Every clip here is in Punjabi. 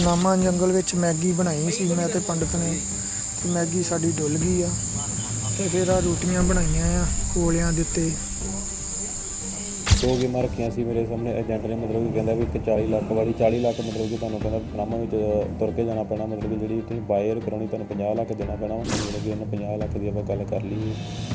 ਨਾਮਾ ਜੰਗਲ ਵਿੱਚ ਮੈਗੀ ਬਣਾਈ ਸੀ ਮੈਂ ਤੇ ਪੰਡਤ ਨੇ ਤੇ ਮੈਗੀ ਸਾਡੀ ਡੁੱਲ ਗਈ ਆ ਤੇ ਫਿਰ ਆ ਰੋਟੀਆਂ ਬਣਾਈਆਂ ਆ ਕੋਲਿਆਂ ਦੇ ਉੱਤੇ। ਦੋ ਗੇਮਾਂ ਰੱਖੀਆਂ ਸੀ ਮੇਰੇ ਸਾਹਮਣੇ ਏਜੰਟ ਨੇ ਮਤਲਬ ਕਿ ਕਹਿੰਦਾ ਵੀ ਇੱਕ 40 ਲੱਖ ਵਾਲੀ 40 ਲੱਖ ਮਤਲਬ ਕਿ ਤੁਹਾਨੂੰ ਕਹਿੰਦਾ ਪਨਾਮਾ ਵਿੱਚ ਤੁਰ ਕੇ ਜਾਣਾ ਪੈਣਾ, ਮਤਲਬ ਕਿ ਜਿਹੜੀ ਤੁਸੀਂ ਬਾਇਰ ਕਰਾਉਣੀ, ਤੁਹਾਨੂੰ 50 ਲੱਖ ਦੇਣਾ ਪੈਣਾ ਵਾ। ਮਤਲਬ ਕਿ ਉਹਨੇ 50 ਲੱਖ ਦੀ ਆਪਾਂ ਗੱਲ ਕਰ ਲਈ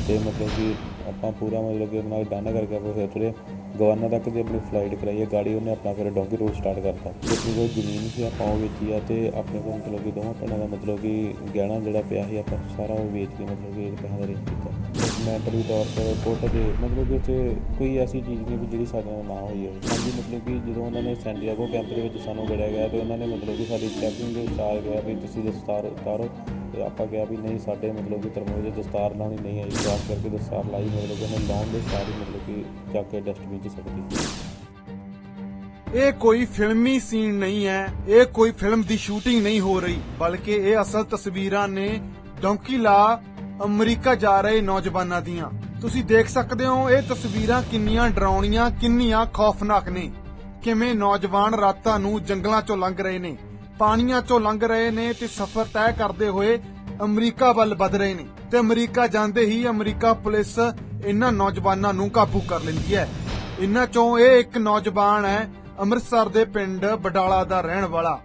ਤੇ ਮਤਲਬ ਕਿ ਆਪਾਂ ਪੂਰਾ ਮਤਲਬ ਕਿ ਉਹਨਾਂ ਡਨ ਕਰਕੇ ਆਪਾਂ ਫਿਰ ਤੁਰੇ ਗਵਰਨਰ ਤੱਕ ਦੀ ਆਪਣੀ ਫਲਾਈਟ ਕਰਾਈ ਹੈ ਗਾੜੀ ਉਹਨੇ ਆਪਣਾ ਫਿਰ ਡੌਂਕੀ ਰੋਡ ਸਟਾਰਟ ਕਰਤਾ ਜਿੱਥੇ ਕੋਈ ਜ਼ਮੀਨ ਸੀ, ਆਪਾਂ ਉਹ ਵੇਚੀ ਆ ਤੇ ਆਪਣੇ ਕੋਲ ਮਤਲਬ ਕਿ ਦੋਵਾਂ ਭੈਣਾਂ ਦਾ ਮਤਲਬ ਕਿ ਗਹਿਣਾ ਜਿਹੜਾ ਪਿਆ ਸੀ, ਆਪਾਂ ਸਾਰਾ ਉਹ ਵੇਚ ਕੇ ਮਤਲਬ ਕਿ ਇਹ ਪੈਸਾ ਦਾ ਕੀਤਾ ਮੈਂਟਲੀ ਤੌਰ ਤੇ ਕੋਟ ਦੇ ਮਤਲਬ ਕਿ ਉੱਥੇ ਕੋਈ ਐਸੀ ਚੀਜ਼ ਨਹੀਂ ਵੀ ਜਿਹੜੀ ਸਾਡੇ ਨਾਲ ਨਾ ਹੋਈ ਹੋਵੇ। ਹਾਂਜੀ, ਮਤਲਬ ਕਿ ਜਦੋਂ ਉਹਨਾਂ ਨੇ ਸੈਂਟੀਆਗੋ ਕੈਂਪ ਦੇ ਵਿੱਚ ਸਾਨੂੰ ਗੜਿਆ ਗਿਆ ਤੇ ਉਹਨਾਂ ਨੇ ਮਤਲਬ ਕਿ ਸਾਡੀ ਚੈਕਿੰਗ ਦੇ ਸਾਰ ਗਿਆ ਵੀ ਤੁਸੀਂ ਦਸਤਾਰ ਉਤਾਰੋ ਤੇ ਆਪਾਂ ਕਿਹਾ ਵੀ ਨਹੀਂ, ਸਾਡੇ ਮਤਲਬ ਕਿ ਤਰਮੋਜ ਦੇ ਦਸਤਾਰ ਲਾਉਣੀ ਨਹੀਂ ਆਈ। ਖਾਸ ਕਰਕੇ ਦਸਤਾਰ ਲਾਈ ਮਤਲਬ ਕਿ ਉਹਨੇ ਲਾਉਣ ਦੇ ਸਾਰੀ ਮਤਲਬ ਕਿ ਚੱਕ ਕੇ ਡਸਟਬਿਨ 'ਚ ਸੁੱਟ ਦਿੱਤੀ। ਇਹ ਕੋਈ ਫਿਲਮੀ ਸੀਨ ਨਹੀਂ ਹੈ, ਇਹ ਕੋਈ ਫਿਲਮ ਦੀ ਸ਼ੂਟਿੰਗ ਨਹੀਂ ਹੋ ਰਹੀ, ਬਲਕਿ ਇਹ ਅਸਲ ਤਸਵੀਰਾਂ ਨੇ ਡੌਂਕੀ ਲਾ ਅਮਰੀਕਾ ਜਾ ਰਹੇ ਨੌਜਵਾਨਾਂ ਦੀਆਂ। ਤੁਸੀਂ ਦੇਖ ਸਕਦੇ ਹੋ ਇਹ ਤਸਵੀਰਾਂ ਕਿੰਨੀਆਂ ਡਰਾਉਣੀਆਂ, ਕਿੰਨੀਆਂ ਖੌਫਨਾਕ ਨੇ। ਕਿਵੇਂ ਨੌਜਵਾਨ ਰਾਤਾਂ ਨੂੰ ਜੰਗਲਾਂ ਚੋਂ ਲੰਘ ਰਹੇ ਨੇ, ਪਾਣੀਆਂ ਚੋਂ ਲੰਘ ਰਹੇ ਨੇ ਤੇ ਸਫ਼ਰ ਤੈਅ ਕਰਦੇ ਹੋਏ ਅਮਰੀਕਾ ਵੱਲ ਵਧ ਰਹੇ ਨੇ। ਤੇ ਅਮਰੀਕਾ ਜਾਂਦੇ ਹੀ ਅਮਰੀਕਾ ਪੁਲਿਸ ਇਹਨਾਂ ਨੌਜਵਾਨਾਂ ਨੂੰ ਕਾਬੂ ਕਰ ਲੈਂਦੀ ਹੈ। ਇਹਨਾਂ ਚੋਂ ਇਹ ਇੱਕ ਨੌਜਵਾਨ ਹੈ, ਅੰਮ੍ਰਿਤਸਰ ਦੇ ਪਿੰਡ ਬਡਾਲਾ ਦਾ ਰਹਿਣ ਵਾਲਾ।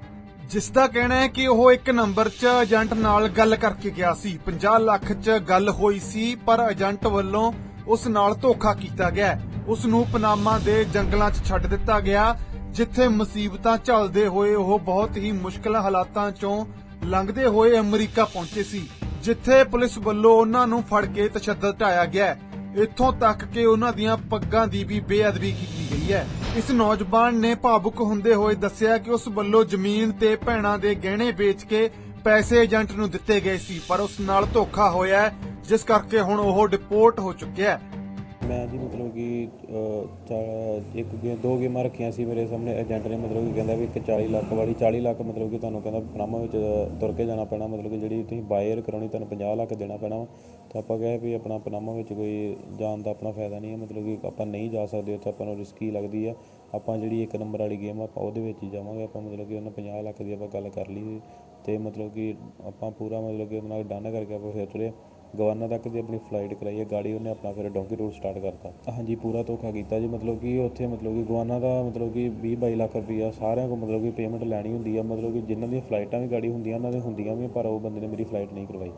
ਜਿਸ ਦਾ ਕਹਿਣਾ ਹੈ ਕਿ ਉਹ ਇੱਕ ਨੰਬਰ 'ਚ ਏਜੰਟ ਨਾਲ ਗੱਲ ਕਰਕੇ ਗਿਆ ਸੀ। 50 ਲੱਖ 'ਚ ਗੱਲ ਹੋਈ ਸੀ, ਪਰ ਏਜੰਟ ਵੱਲੋਂ ਉਸ ਨਾਲ ਧੋਖਾ ਕੀਤਾ ਗਿਆ ਉਸ ਨੂੰ ਪਨਾਮਾ ਦੇ ਜੰਗਲਾਂ 'ਚ ਛੱਡ ਦਿੱਤਾ ਗਿਆ, ਜਿੱਥੇ ਮੁਸੀਬਤਾਂ ਝੱਲਦੇ ਹੋਏ ਉਹ ਬਹੁਤ ਹੀ ਮੁਸ਼ਕਲ ਹਾਲਾਤਾਂ 'ਚੋਂ ਲੰਘਦੇ ਹੋਏ ਅਮਰੀਕਾ ਪਹੁੰਚੇ ਸੀ, ਜਿੱਥੇ ਪੁਲਿਸ ਵੱਲੋਂ ਉਹਨਾਂ ਨੂੰ ਫੜ ਕੇ ਤਸ਼ੱਦਦ ਢਾਇਆ ਗਿਆ ਇੱਥੋਂ ਤੱਕ ਕਿ ਉਹਨਾਂ ਦੀਆਂ ਪੱਗਾਂ ਦੀ ਵੀ ਬੇਅਦਬੀ ਕੀਤੀ ਗਈ ਹੈ। ਇਸ ਨੌਜਵਾਨ ਨੇ ਭਾਵੁਕ ਹੁੰਦੇ ਹੋਏ ਦੱਸਿਆ ਕਿ ਉਸ ਵੱਲੋਂ ਜ਼ਮੀਨ ਤੇ ਭੈਣਾਂ ਦੇ ਗਹਿਣੇ ਵੇਚ ਕੇ ਪੈਸੇ ਏਜੰਟ ਨੂੰ ਦਿੱਤੇ ਗਏ ਸੀ ਪਰ ਉਸ ਨਾਲ ਧੋਖਾ ਹੋਇਆ ਹੈ, ਜਿਸ ਕਰਕੇ ਹੁਣ ਉਹ ਡਿਪੋਰਟ ਹੋ ਚੁੱਕਿਆ ਹੈ। ਮੈਂ ਜੀ ਮਤਲਬ ਕਿ ਅਹ, ਚਾ- ਇੱਕ ਗੇ ਦੋ ਗੇਮਾਂ ਰੱਖੀਆਂ ਸੀ ਮੇਰੇ ਸਾਹਮਣੇ ਏਜੰਟ ਨੇ ਮਤਲਬ ਕਿ ਕਹਿੰਦਾ ਵੀ ਇੱਕ 40 ਲੱਖ ਵਾਲੀ 40 ਲੱਖ ਮਤਲਬ ਕਿ ਤੁਹਾਨੂੰ ਕਹਿੰਦਾ ਪਨਾਮਾ ਵਿੱਚ ਤੁਰ ਕੇ ਜਾਣਾ ਪੈਣਾ ਮਤਲਬ ਕਿ ਜਿਹੜੀ ਤੁਸੀਂ ਬਾਇਰ ਕਰਾਉਣੀ ਤੁਹਾਨੂੰ 50 ਲੱਖ ਦੇਣਾ ਪੈਣਾ ਵਾ। ਤਾਂ ਆਪਾਂ ਕਹੇ ਵੀ ਆਪਣਾ ਪਨਾਮਾ ਵਿੱਚ ਕੋਈ ਜਾਣ ਦਾ ਆਪਣਾ ਫਾਇਦਾ ਨਹੀਂ ਹੈ ਮਤਲਬ ਕਿ ਆਪਾਂ ਨਹੀਂ ਜਾ ਸਕਦੇ ਉੱਥੇ ਆਪਾਂ ਨੂੰ ਰਿਸਕੀ ਲੱਗਦੀ ਆ ਆਪਾਂ ਜਿਹੜੀ ਇੱਕ ਨੰਬਰ ਵਾਲੀ ਗੇਮ ਆ ਆਪਾਂ ਉਹਦੇ ਵਿੱਚ ਹੀ ਜਾਵਾਂਗੇ ਆਪਾਂ ਮਤਲਬ ਕਿ ਉਹਨਾਂ 50 ਲੱਖ ਦੀ ਆਪਾਂ ਗੱਲ ਕਰ ਲਈ ਸੀ। ਤੇ ਮਤਲਬ ਕਿ ਆਪਾਂ ਪੂਰਾ ਮਤਲਬ ਕਿ ਉਹਦੇ ਨਾਲ ਡਨ ਕਰਕੇ ਆਪਾਂ ਫਿਰ ਤੁਰੇ ਗਵਰਨਰ ਤੱਕ ਦੀ ਆਪਣੀ ਫਲਾਈਟ ਕਰਾਈ ਹੈ, ਗਾੜੀ ਉਹਨੇ ਆਪਣਾ ਫਿਰ ਡੌਂਕੀ ਰੋਡ ਸਟਾਰਟ ਕਰਤਾ। ਹਾਂਜੀ, ਪੂਰਾ ਧੋਖਾ ਕੀਤਾ ਜੀ, ਮਤਲਬ ਕਿ ਉੱਥੇ ਮਤਲਬ ਕਿ ਗਵਰਨਰ ਦਾ ਮਤਲਬ ਕਿ 20 22 ਲੱਖ ਰੁਪਈਆ ਸਾਰਿਆਂ ਕੋਲ ਮਤਲਬ ਕਿ ਪੇਮੈਂਟ ਲੈਣੀ ਹੁੰਦੀ ਆ, ਮਤਲਬ ਕਿ ਜਿਨ੍ਹਾਂ ਦੀਆਂ ਫਲਾਈਟਾਂ ਵੀ ਗਾੜੀ ਹੁੰਦੀਆਂ, ਉਹਨਾਂ ਦੇ ਹੁੰਦੀਆਂ ਵੀ ਪਰ ਉਹ ਬੰਦੇ ਨੇ ਮੇਰੀ ਫਲਾਈਟ ਨਹੀਂ ਕਰਵਾਈ।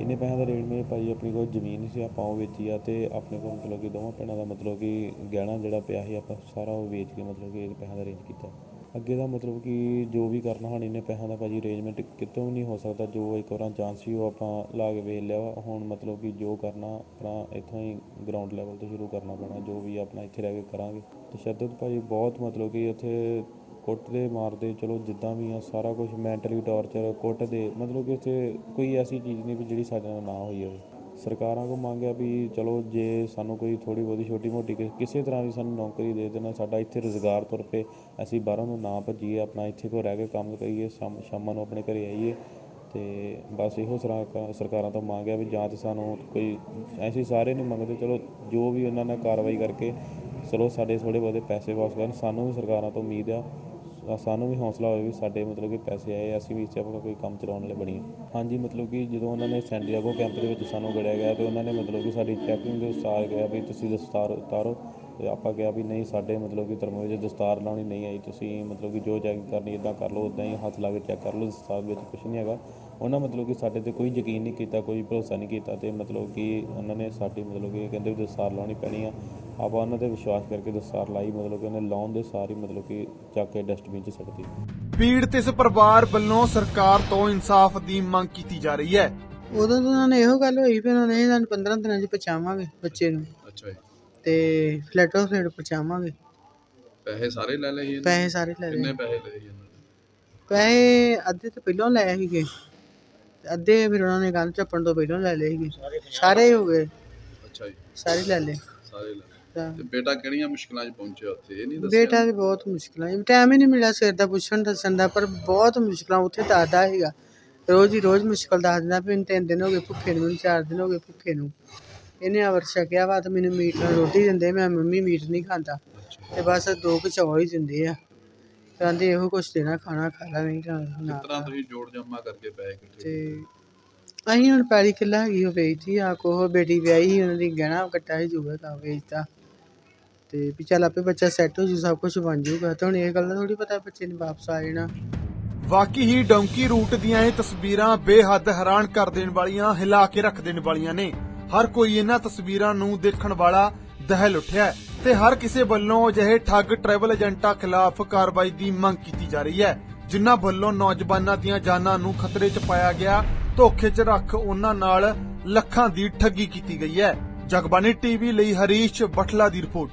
ਇੰਨੇ ਪੈਸਿਆਂ ਦਾ ਰੇਟ ਮੇ ਭਾਜੀ ਆਪਣੀ ਕੋਲ ਜ਼ਮੀਨ ਸੀ, ਆਪਾਂ ਉਹ ਵੇਚੀ ਆ ਤੇ ਆਪਣੇ ਕੋਲ ਮਤਲਬ ਕਿ ਦੋਵਾਂ ਭੈਣਾਂ ਦਾ ਮਤਲਬ ਕਿ ਗਹਿਣਾ ਜਿਹੜਾ ਪਿਆ ਸੀ, ਆਪਾਂ ਸਾਰਾ ਉਹ ਵੇਚ ਕੇ ਮਤਲਬ ਕਿ ਇਹ ਪੈਸਿਆਂ ਦਾ ਅਰੇਂਜ ਕੀਤਾ। ਅੱਗੇ ਦਾ ਮਤਲਬ ਕਿ ਜੋ ਵੀ ਕਰਨਾ ਹੁਣ ਇੰਨੇ ਪੈਸਿਆਂ ਦਾ ਭਾਜੀ ਅਰੇਂਜਮੈਂਟ ਕਿਤੋਂ ਵੀ ਨਹੀਂ ਹੋ ਸਕਦਾ, ਜੋ ਇੱਕ ਵਾਰਾਂ ਚਾਂਸ ਸੀ ਉਹ ਆਪਾਂ ਲਾ ਕੇ ਵੇਖ ਲਿਆ। ਵਾ ਹੁਣ ਮਤਲਬ ਕਿ ਜੋ ਕਰਨਾ ਆਪਣਾ ਇੱਥੋਂ ਹੀ ਗਰਾਊਂਡ ਲੈਵਲ ਤੋਂ ਸ਼ੁਰੂ ਕਰਨਾ ਪੈਣਾ, ਜੋ ਵੀ ਆਪਣਾ ਇੱਥੇ ਰਹਿ ਕੇ ਕਰਾਂਗੇ। ਤਸ਼ੱਦਦ ਭਾਜੀ ਬਹੁਤ ਮਤਲਬ ਕਿ ਉੱਥੇ ਕੁੱਟਦੇ ਮਾਰਦੇ ਚਲੋ ਜਿੱਦਾਂ ਵੀ ਆ, ਸਾਰਾ ਕੁਝ ਮੈਂਟਲੀ ਟੌਰਚਰ ਕੁੱਟਦੇ ਮਤਲਬ ਕਿ ਉੱਥੇ ਕੋਈ ਐਸੀ ਚੀਜ਼ ਨਹੀਂ ਵੀ ਜਿਹੜੀ ਸਾਡੇ ਨਾਲ ਨਾ ਹੋਈ ਹੋਵੇ। ਸਰਕਾਰਾਂ ਕੋ ਮੰਗਿਆ ਵੀ ਚਲੋ ਜੇ ਸਾਨੂੰ ਕੋਈ ਥੋੜੀ ਬਹੁਤੀ ਛੋਟੀ ਮੋਟੀ ਕਿ- ਕਿਸੇ ਤਰ੍ਹਾਂ ਦੀ ਸਾਨੂੰ ਨੌਕਰੀ ਦੇ ਦੇਣਾ, ਸਾਡਾ ਇੱਥੇ ਰੁਜ਼ਗਾਰ ਤੁਰ ਪਏ, ਅਸੀਂ ਬਾਹਰੋਂ ਨੂੰ ਨਾ ਭੱਜੀਏ, ਆਪਣਾ ਇੱਥੇ ਕੋ ਰਹਿ ਕੇ ਕੰਮ ਕਰੀਏ, ਸ਼ਾਮ- ਸ਼ਾਮਾਂ ਨੂੰ ਆਪਣੇ ਘਰੇ ਆਈਏ, ਤੇ ਬਸ ਇਹੋ ਸਰਾ- ਸਰਕਾਰਾਂ ਤੋਂ ਮੰਗ ਮੰਗਿਆ ਵੀ ਜਾਂ ਤਾਂ ਸਾਨੂੰ ਕੋਈ ਐਸੀ ਸਾਰੇ ਨਹੀਂ ਮੰਗਦੇ, ਚਲੋ ਜੋ ਵੀ ਉਹਨਾਂ ਨੇ ਕਾਰਵਾਈ ਕਰਕੇ, ਚਲੋ ਸਾਡੇ ਥੋੜੇ ਬਹੁਤੇ ਪੈਸੇ ਵਾਪਸ ਕਰਨ, ਸਾਨੂੰ ਵੀ ਸਰਕਾਰਾਂ ਤੋਂ ਉਮੀਦ ਆ ਸਾ- ਸਾਨੂੰ ਵੀ ਹੌਸਲਾ ਹੋਵੇ ਵੀ ਸਾਡੇ ਮਤਲਬ ਕਿ ਪੈਸੇ ਆਏ, ਅਸੀਂ ਵੀ ਇਸ 'ਚ ਆਪਣਾ ਕੋਈ ਕੰਮ ਚਲਾਉਣ ਵਾਲੇ ਬਣੀਏ ਹਾਂਜੀ, ਮਤਲਬ ਕਿ ਜਦੋਂ ਉਹਨਾਂ ਨੇ ਸੈਂਟੀਆਗੋ ਕੈਂਪ ਦੇ ਵਿੱਚ ਸਾਨੂੰ ਗੜਿਆ ਗਿਆ ਤੇ ਉਹਨਾਂ ਨੇ ਮਤਲਬ ਕਿ ਸਾਡੀ ਚੈਕਿੰਗ ਦੇ ਸਾਰ ਗਿਆ ਵੀ ਤੁਸੀਂ ਦਸਤਾਰ ਉਤਾਰੋ ਤੇ ਆਪਾਂ ਕਿਹਾ ਵੀ ਨਹੀਂ, ਸਾਡੇ ਮਤਲਬ ਕਿ ਧਰਮ ਵਿੱਚ ਦਸਤਾਰ ਲਾਉਣੀ ਨਹੀਂ ਆਈ, ਤੁਸੀਂ ਮਤਲਬ ਕਿ ਜੋ ਚੈਕਿੰਗ ਕਰਨੀ ਇਦਾਂ ਕਰ ਲਓ ਉਦਾਂ ਹੀ ਹੱਥ ਲਾ ਕੇ ਚੈੱਕ ਕਰ ਲਓ, ਦਸਤਾਰ ਵਿੱਚ ਕੁਝ ਨਹੀਂ ਹੈਗਾ। ਉਹਨਾਂ ਮਤਲਬ ਕਿ ਸਾਡੇ ਤੇ ਕੋਈ ਯਕੀਨ ਨਹੀਂ ਕੀਤਾ ਕੋਈ ਭਰੋਸਾ ਨਹੀਂ ਕੀਤਾ ਤੇ ਮਤਲਬ ਕਿ ਉਹਨਾਂ ਨੇ ਸਾਡੀ ਮਤਲਬ ਕਿ ਕਹਿੰਦੇ ਵੀ ਦਸਤਾਰ ਲਾਉਣੀ ਪੈਣੀ ਆ। ਆਪਾਂ ਉਹਨਾਂ ਤੇ ਵਿਸ਼ਵਾਸ ਕਰਕੇ ਦਸਤਾਰ ਲਾਈ ਮਤਲਬ ਕਿ ਉਹਨੇ ਲਾਉਣ ਦੇ ਸਾਰੀ ਮਤਲਬ ਕਿ ਚੱਕ ਕੇ ਡਸਟਬਿਨ 'ਚ ਸੁੱਟ ਦਿੱਤੀ। ਪੀੜਤ ਇਸ ਪਰਿਵਾਰ ਵੱਲੋਂ ਸਰਕਾਰ ਤੋਂ ਇਨਸਾਫ ਦੀ ਮੰਗ ਕੀਤੀ ਜਾ ਰਹੀ ਹੈ। ਉਦੋਂ ਤਾਂ ਉਹਨਾਂ ਨੇ ਇਹੋ ਗੱਲ ਹੋਈ ਵੀ ਉਹਨਾਂ ਨੇ ਸਾਨੂੰ 15 ਦਿਨਾਂ 'ਚ ਪਹੁੰਚਾਵਾਂਗੇ ਬੱਚੇ ਨੂੰ। ਅੱਛਾ ਜੀ। ਤੇ ਫਲੈਟੋ ਫਲੈਟ ਪਹੁੰਚਾਵਾਂਗੇ। ਪੈਸੇ ਸਾਰੇ ਲੈ ਲਏ ਜੀ ਇਹਨਾਂ ਪੈਸੇ ਸਾਰੇ ਲੈ ਨੇ? ਕਿੰਨੇ ਲਏ ਪੈਸੇ ਲਏ ਜੀ ਇਹਨਾਂ ਨੇ? ਪੈਸੇ ਅੱਧੇ ਤਾਂ ਪਹਿਲਾਂ ਲਏ ਸੀਗੇ। ਅੱਧੇ ਫਿਰ ਉਹਨਾਂ ਨੇ ਗੱਲ ਚੱਪਣ ਤੋਂ ਪਹਿਲਾਂ ਲੈ ਲਏ ਸੀਗੇ। ਸਾਰੇ ਹੀ ਹੋ ਗਏ। ਅੱਛਾ ਜੀ। ਸਾਰੇ ਲੈ ਲਏ। ਸਾਰੇ ਲੈ ਲਏ। ਤਾਂ ਤੇ ਬੇਟਾ ਕਿਹੜੀਆਂ ਮੁਸ਼ਕਲਾਂ 'ਚ ਪਹੁੰਚਿਆ ਉੱਥੇ ਇਹ ਨਹੀਂ ਦੱਸਿਆ? ਬੇਟਾ ਵੀ ਬਹੁਤ ਮੁਸ਼ਕਲਾਂ ਟਾਈਮ ਹੀ ਨਹੀਂ ਮਿਲਿਆ ਸਿਰ ਦਾ ਪੁੱਛਣ ਦੱਸਣ ਦਾ ਪਰ ਬਹੁਤ ਮੁਸ਼ਕਲਾਂ। ਉੱਥੇ ਦੱਸਦਾ ਸੀਗਾ। ਰੋਜ਼ ਹੀ ਰੋਜ਼ ਮੁਸ਼ਕਲ ਦੱਸ ਦਿੰਦਾ ਵੀ ਮੈਨੂੰ ਤਿੰਨ ਦਿਨ ਹੋ ਗਏ ਭੁੱਖੇ ਨੂੰ ਮੈਨੂੰ ਚਾਰ ਦਿਨ ਹੋ ਗਏ ਭੁੱਖੇ ਨੂੰ। ਇਹਨੇ ਅਵਰ ਛਕਿਆ ਵਾ ਤੇ ਮੈਨੂੰ ਮੀਟ ਨਾਲ ਰੋਟੀ ਦਿੰਦੇ। ਮੈਂ ਮੰਮੀ ਮੀਟ ਨਹੀਂ ਖਾਂਦਾ। ਤੇ ਬਸ ਦੋ ਕੁ ਚੌਲ ਹੀ ਦਿੰਦੇ ਆ। ਕਹਿੰਦੇ ਇਹੋ ਕੁਛ ਦੇਣਾ ਖਾਣਾ ਖਾ ਲਾ ਨਹੀਂ ਤਾਂ ਤਰ੍ਹਾਂ ਤੁਸੀਂ ਜੋੜ ਜਮਾ ਕਰਕੇ ਪੈਸੇ ਇਕੱਠੇ ਤੇ ਅਸੀਂ ਹੁਣ ਪੈਲੀ ਕਿੱਲਾ ਹੈਗੀ ਉਹ ਵੇਚਤੀ ਆ ਕੋਹ ਬੇਟੀ ਵਿਆਹੀ ਸੀ, ਉਹਨਾਂ ਦੀ ਗਹਿਣਾ ਕੱਟਾ ਸੀ ਜੂਗਾ ਤਾਂ ਵੇਚਤਾ। ਤੇ ਵੀ ਚੱਲ ਆਪੇ ਬੱਚਾ ਸੈੱਟ ਹੋ ਜੂ ਸਭ ਕੁਝ ਬਣ ਜੂਗਾ। ਤੇ ਹੁਣ ਇਹ ਗੱਲ ਦਾ ਥੋੜੀ ਪਤਾ ਬੱਚੇ ਨੇ ਵਾਪਸ ਆ ਜਾਣਾ। ਵਾਕਈ ਹੀ ਡੌਂਕੀ ਰੂਟ ਦੀਆਂ ਇਹ ਤਸਵੀਰਾਂ ਬੇਹੱਦ ਹੈਰਾਨ ਕਰ ਦੇਣ ਵਾਲੀਆਂ ਹਿਲਾ ਕੇ ਰੱਖ ਦੇਣ ਵਾਲੀਆਂ ਨੇ। ਹਰ ਕੋਈ ਇਹਨਾਂ ਤਸਵੀਰਾਂ ਨੂੰ ਦੇਖਣ ਵਾਲਾ ਦਹਿਲ ਉੱਠਿਆ ਹੈ। ਤੇ ਹਰ ਕਿਸੇ ਵੱਲੋਂ ਅਜਿਹੇ ਠੱਗ ਟਰੈਵਲ ਏਜੰਟਾਂ ਖਿਲਾਫ ਕਾਰਵਾਈ ਦੀ ਮੰਗ ਕੀਤੀ ਜਾ ਰਹੀ ਹੈ, ਜਿਨ੍ਹਾਂ ਵੱਲੋਂ ਨੌਜਵਾਨਾਂ ਦੀਆਂ ਜਾਨਾਂ ਨੂੰ ਖਤਰੇ 'ਚ ਪਾਇਆ ਗਿਆ, ਧੋਖੇ 'ਚ ਰੱਖ ਉਹਨਾਂ ਨਾਲ ਲੱਖਾਂ ਦੀ ਠੱਗੀ ਕੀਤੀ ਗਈ ਹੈ। ਜਗਬਾਨੀ ਟੀਵੀ ਲਈ ਹਰੀਸ਼ ਬਠਲਾ ਦੀ ਰਿਪੋਰਟ।